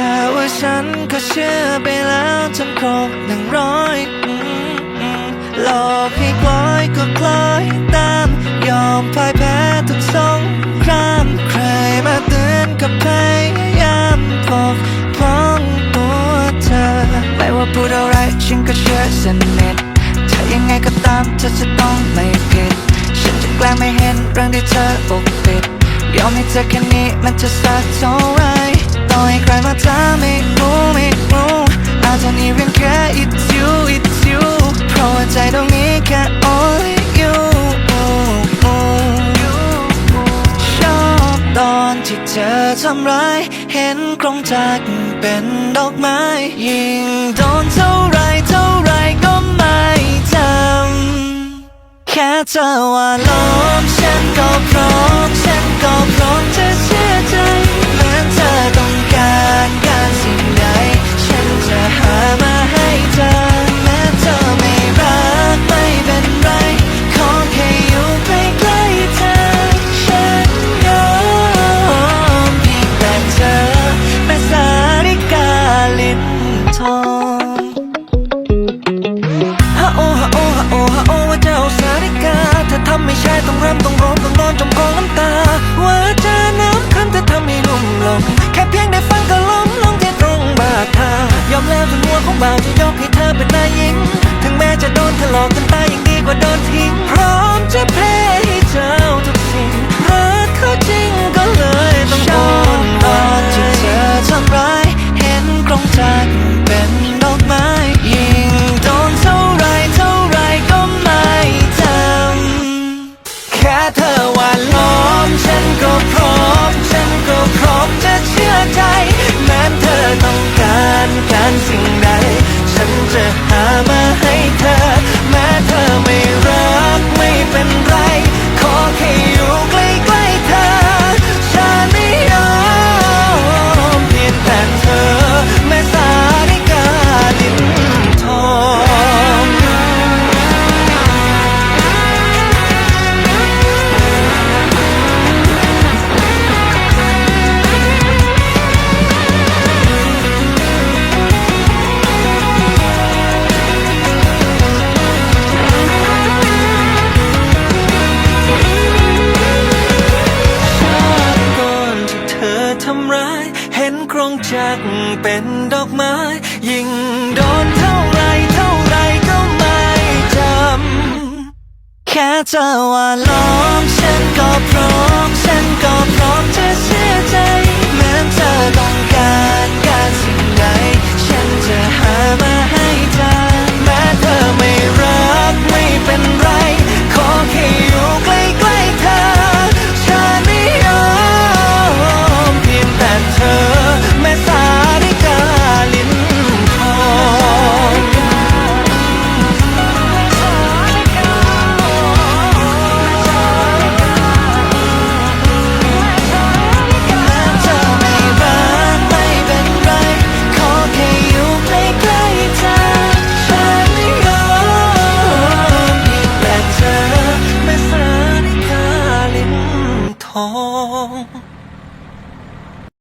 แต่ว่าฉันก็เชื่อไปแล้วจนครบหนึ่งร้อยหลอกให้คล้อยก็คล้อยตาม ยอมพ่ายแพ้ทุกสงคราม ใครมาเตือนกับพยายามปกป้องตัวเธอ ไม่ว่าพูดอะไรฉันก็เชื่อสนิทเธยังไงก็ตามเธอจะต้องไม่ผิด ฉันจะแกล้งไม่เห็นเรื่องที่เธอปกปิด ยอมให้เธอแค่นี้มันจะสักเท่าไร เอาให้ใครมาถามไม่รู้ไม่รู้อาจจะนี่เป็นแค่ it's you it's you เพราะว่าใจตรงนี้แค่ only you ชอบตอนที่เธอทำร้าย เห็นครงจากเป็นดอกไม้ยิ่งโดนเท่าไรเท่าไรก็ไม่จำแค่เธอว่าล้อมฉัน จะยกให้เธอเป็นนายหญิง ถึงแม้จะโดนถลอกกันตายยังดีกว่าโดนทิ้ง พร้อมจะเพลให้เจ้าทุกสิ่งำร้าย เห็นโครงจักเป็นดอกไม้ ยิ่งโดนเท่าไรเท่าไรก็ไม่จำ แค่เธอว่าล้อมฉันก็พร้อม